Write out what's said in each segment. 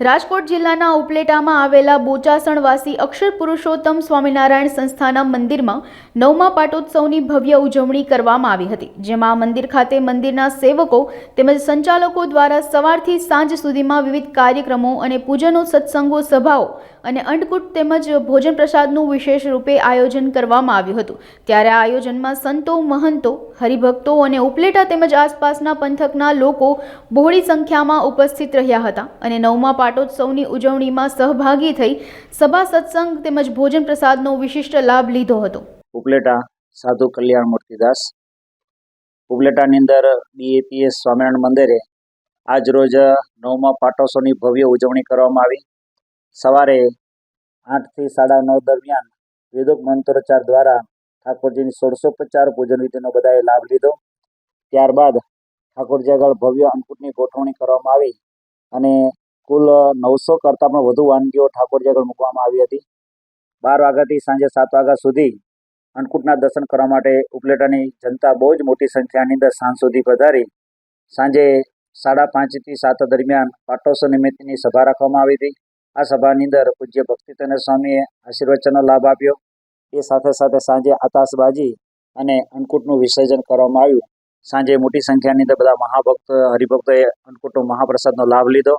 રાજકોટ જિલ્લાના ઉપલેટામાં આવેલા બોચાસણવાસી અક્ષર પુરુષોત્તમ સ્વામિનારાયણ સંસ્થાના મંદિરમાં નવમા પાટોત્સવની ભવ્ય ઉજવણી કરવામાં આવી હતી, જેમાં મંદિર ખાતે મંદિરના સેવકો તેમજ સંચાલકો દ્વારા સવારથી સાંજ સુધીમાં વિવિધ કાર્યક્રમો અને પૂજનો સત્સંગો, સભાઓ અને અંડકૂટ તેમજ ભોજન પ્રસાદનું વિશેષ રૂપે આયોજન કરવામાં આવ્યું હતું. ત્યારે આ આયોજનમાં સંતો, મહંતો, હરિભક્તો અને ઉપલેટા તેમજ આસપાસના પંથકના લોકો બહોળી સંખ્યામાં ઉપસ્થિત રહ્યા હતા અને નવમા પાટોત્સવની ઉજવણીમાં સહભાગી થઈ સભા સત્સંગ તેમજ ભોજન પ્રસાદનો વિશિષ્ટ લાભ લીધો હતો. ઉપલેટા સાધુ કલ્યાણ મૂર્તિદાસ, ઉપલેટાની અંદર બીએપીએસ સ્વામિનારાયણ મંદિરે આજ રોજ નવમા પાટોત્સવની ભવ્ય ઉજવણી કરવામાં આવી. સવારે આઠથી સાડા નવ દરમિયાન વેદોક મંત્રોચ્ચાર દ્વારા ઠાકોરજીની સોળસોપચાર પૂજન વિધિનો બધાએ લાભ લીધો. ત્યારબાદ ઠાકોરજી આગળ ભવ્ય અંકુટની ગોઠવણી કરવામાં આવી અને કુલ નવસો કરતાં પણ વધુ વાનગીઓ ઠાકોરજી આગળ મૂકવામાં આવી હતી. બાર વાગ્યાથી સાંજે સાત વાગ્યા સુધી અન્નકૂટના દર્શન કરવા માટે ઉપલેટાની જનતા બહુ જ મોટી સંખ્યાની અંદર સાંજ સુધી પધારી સાંજે સાડા પાંચથી સાત દરમિયાન પાટોત્સવ નિમિત્તની સભા રાખવામાં આવી હતી. આ સભાની અંદર પૂજ્ય ભક્તિતન સ્વામીએ આશીર્વચનનો લાભ આપ્યો. એ સાથે સાથે સાંજે આતાશબાજી અને અન્નકૂટનું વિસર્જન કરવામાં આવ્યું. સાંજે મોટી સંખ્યાની અંદર બધા મહાભક્ત, હરિભક્તોએ અન્નકૂટનો મહાપ્રસાદનો લાભ લીધો.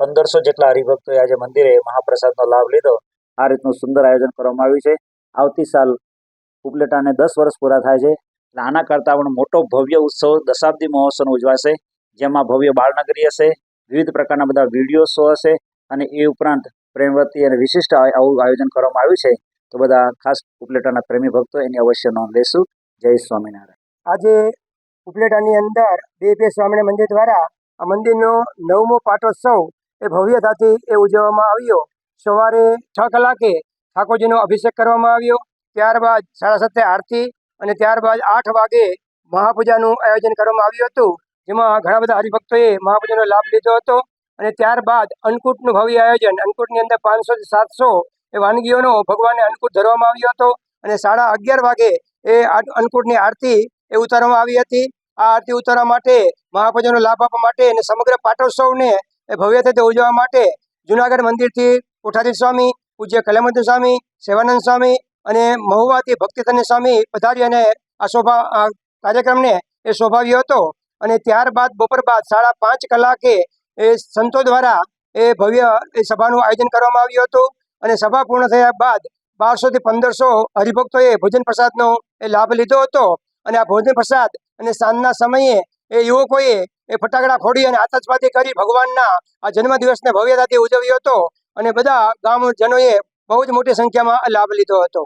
પંદરસો જેટલા હરિભક્તોએ આજે મંદિરે મહાપ્રસાદનો લાભ લીધો. આ રીતનું સુંદર આયોજન કરવામાં આવ્યું છે. આવતી સાલ ઉપલેટાને દસ વર્ષ પૂરા થાય છે. એટલે આના કરતાં પણ મોટો ભવ્ય ઉત્સવ દશાબ્દી મહોત્સવ ઉજવાશે. જેમાં ભવ્ય બાળનગરી હશે, વિવિધ પ્રકારના બધા વીડિયો શો હશે અને એ ઉપરાંત પ્રેમવતી અને વિશિષ્ટ આવું આયોજન કરવામાં આવ્યું છે. તો બધા ખાસ ઉપલેટાના પ્રેમી ભક્તો એની અવશ્ય નોંધ લેશું. જય સ્વામિનારાયણ. આજે ઉપલેટાની અંદર બે સ્વામિનારાયણ મંદિર દ્વારા આ મંદિરનો નવમો પાટોત્સવ એ ભવ્યતાથી એ ઉજવવામાં આવ્યો. સવારે છ કલાકે ઠાકોરજીનો અભિષેક કરવામાં આવ્યો. ત્યારબાદ સાડા સાતે આરતી અને ત્યારબાદ આઠ વાગે મહાપૂજાનું આયોજન કરવામાં આવ્યું હતું. જેમાં ઘણા બધા હરિભક્તોએ મહાપૂજાનો લાભ લીધો હતો અને ત્યારબાદ અન્નકૂટનું ભવ્ય આયોજન. અન્નકૂટની અંદર પાંચસોથી સાતસો એ વાનગીઓનો ભગવાનને અન્નકૂટ ધરવામાં આવ્યો હતો અને સાડા અગિયાર વાગે એ અન્નકૂટની આરતી એ ઉતારવામાં આવી હતી. આ આરતી ઉતારવા માટે મહાપૂજાનો લાભ આપવા માટે અને સમગ્ર પાટોત્સવને એ ભવ્ય ભવ્યતાથી ઉજવવા માટે જુનાગઢ મંદિરથી કોઠારી સ્વામી, પૂજ્ય કલ્યામંત્ર સ્વામી, સેવાનંદ સ્વામી અને મહુવાથી ભક્તિધન્ય સ્વામી પધારી અને આ શોભા કાર્યક્રમને એ શોભાવ્યો હતો. અને ત્યારબાદ બપોર બાદ સાડા પાંચ કલાકે એ સંતો દ્વારા એ ભવ્ય, એ સભાનું આયોજન કરવામાં આવ્યું હતું. અને સભા પૂર્ણ થયા બાદ બારસોથી પંદરસો હરિભક્તોએ ભોજન પ્રસાદનો એ લાભ લીધો હતો. અને આ ભોજન પ્રસાદ અને સાંજના સમયે એ યુવકોએ એ ફટાકડા ફોડી અને આતશબાજી કરી ભગવાનના આ જન્મદિવસને ભવ્યતાથી ઉજવ્યો હતો. અને બધા ગામજનોએ બહુ જ મોટી સંખ્યામાં લાભ લીધો હતો.